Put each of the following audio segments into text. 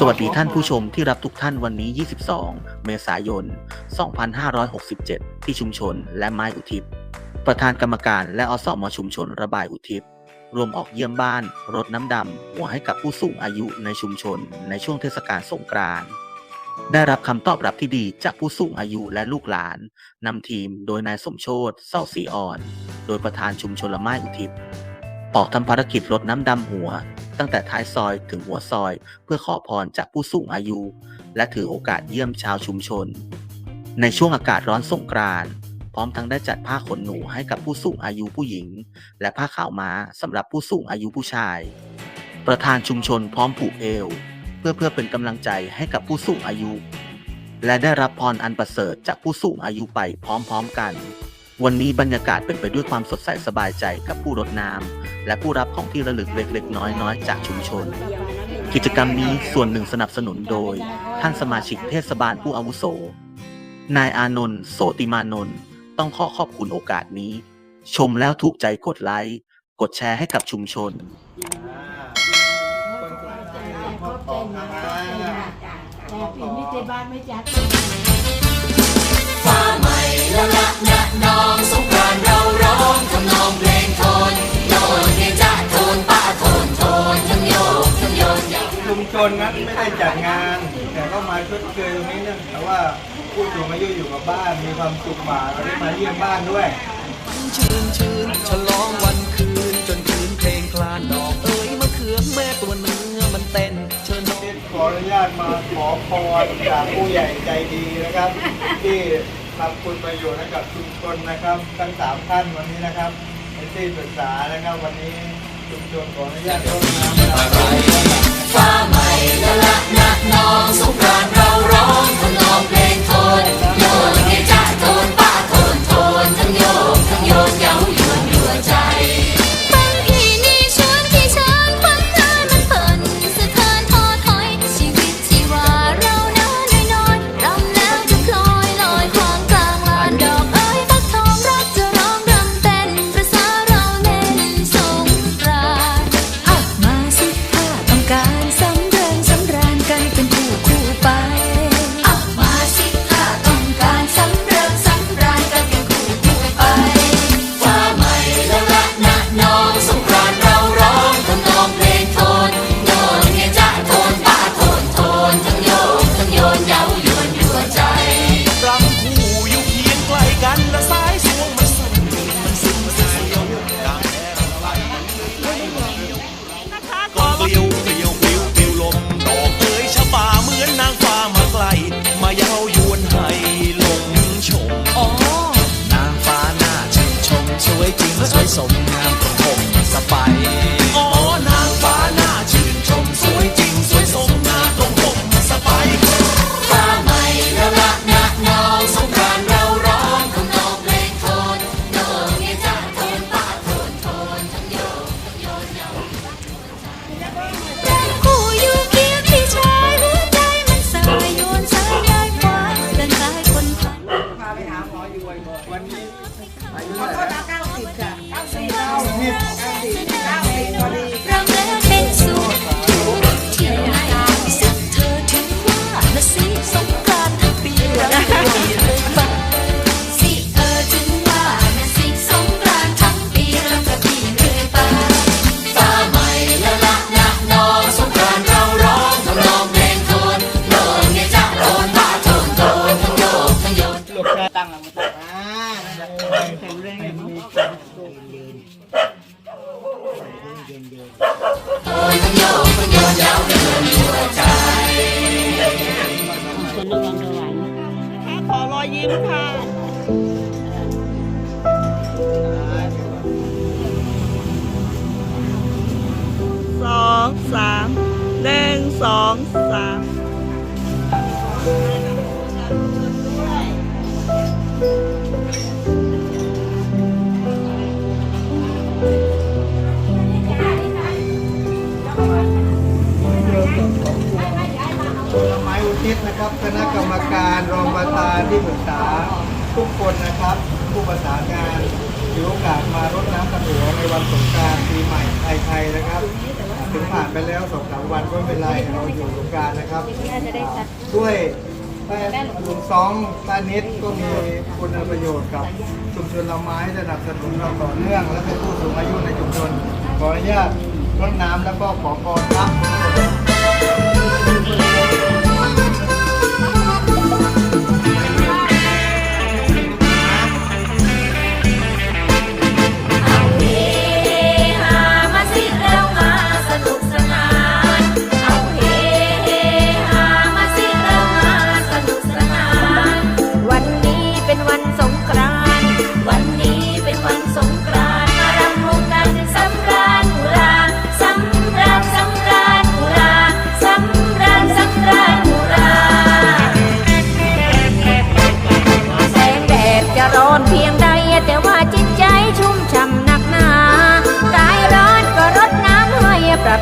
สวัสดีท่านผู้ชมที่รับทุกท่านวันนี้ 22 เมษายน 2567 ที่ชุมชนและไม้อุทิศ ประธานกรรมการและอสมชุมชนระบายอุทิศรวมออกเยี่ยมบ้านรดน้ำดำหัวให้กับผู้สูงอายุในชุมชน ในช่วงเทศกาลสงกรานต์ได้รับคำตอบรับที่ดีจากผู้สูงอายุและลูกหลานนำทีมโดยนายสมโชตเศร้าสีอ่อน โดยประธานชุมชนละไม้อุทิศออกทำภารกิจรดน้ำดำหัว ตั้งแต่ท้ายซอยถึงหัวซอย เพื่อขอพรจากผู้สูงอายุ และถือโอกาสเยี่ยมชาวชุมชน ในช่วงอากาศร้อนสงกรานต์พร้อมทั้งได้จัดผ้าขนหนูให้กับผู้สูงอายุผู้หญิง และผ้าขาวม้าสำหรับผู้สูงอายุผู้ชาย ประธานชุมชนพร้อมผูกเอว เพื่อเพื่อเป็นกำลังใจให้กับผู้สูงอายุ และได้รับพรอันประเสริฐจากผู้สูงอายุไปพร้อมๆกัน วันนี้บรรยากาศเป็นไปด้วยความสดใสสบายใจกับผู้รดน้ำและผู้รับของที่ระลึกเล็กๆ น้อยๆ จากชุมชน กิจกรรมนี้ส่วนหนึ่งสนับสนุนโดย ท่านสมาชิกเทศบาลผู้อาวุโส นายอานนท์โสติมานนท์ต้องขอขอบคุณโอกาสนี้ ชมแล้วถูกใจกดไลค์ กดแชร์ให้กับชุมชน แต่ปีนี้เจบ้านไม่จัด ละละนะนองสงกรานต์เราร้องทำนองเพลงโทนโยนเฮจะโทนป้าโทนโทนทั้งโยกทั้งโยนยาวชุมชนนั้นไม่ได้จัดงาน แต่ก็มาชดเชยตรงนี้เนื่องจากว่าผู้สูงอายุอยู่กับบ้านมีความสุขกว่าเราได้มาเยี่ยมบ้านด้วยชื่นชื่นฉลองวันคืนจนคืนเพลงคลานดอกเอ้ยมะเขือแม่ตัวเนื้อมันเต้นเชิญน้องขออนุญาตมาขอพรจากผู้ใหญ่ใจดีนะครับ ที่ ทำคุณประโยชน์ให้กับชุมชนนะครับทั้งสามท่านวันนี้นะครับในที่ปรึกษานะครับวันนี้ชุมชนขออนุญาตรดน้ำดำหัวฟ้าใหม่ละละนะนองสงกรานต์เราร้องทำนองเพลงโทน ทั้งโยกทั้งโยนเย้ายวนยั่วใจคนนครสวรรค์ขอรอยยิ้มค่ะ สองสามหนึ่งสองสาม ครับคณะกรรมการรองประธานที่ปรึกษาทุกคนนะครับผู้ประสานงานถือโอกาสมารดน้ำตะหลวงในวันสงการปีใหม่ไทยๆนะครับ ถึงผ่านไปแล้วสองสามวันก็ไม่เป็นไรเราอยู่สงการนะครับ ด้วยแม่ลุงซองต้านิดก็มีคุณประโยชน์กับชุมชนเราไม้สนับสนุนเราต่อเนื่อง และเป็นผู้สูงอายุในชุมชนขออนุญาตรดน้ำแล้วก็ขอพรครับ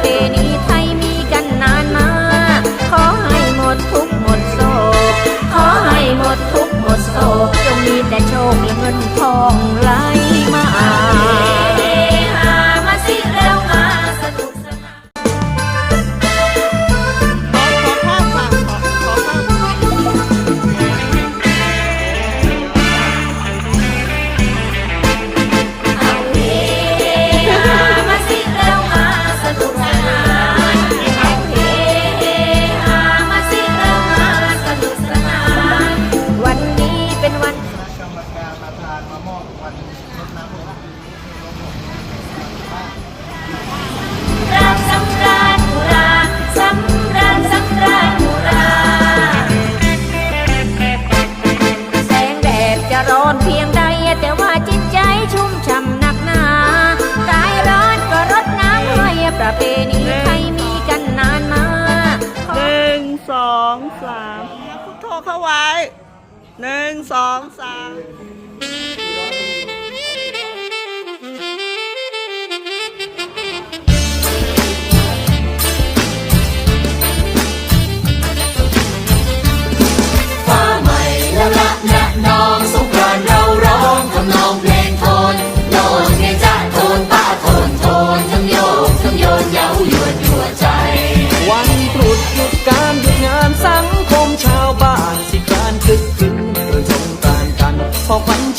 tenido. ไว้หนึ่งสองสาม foco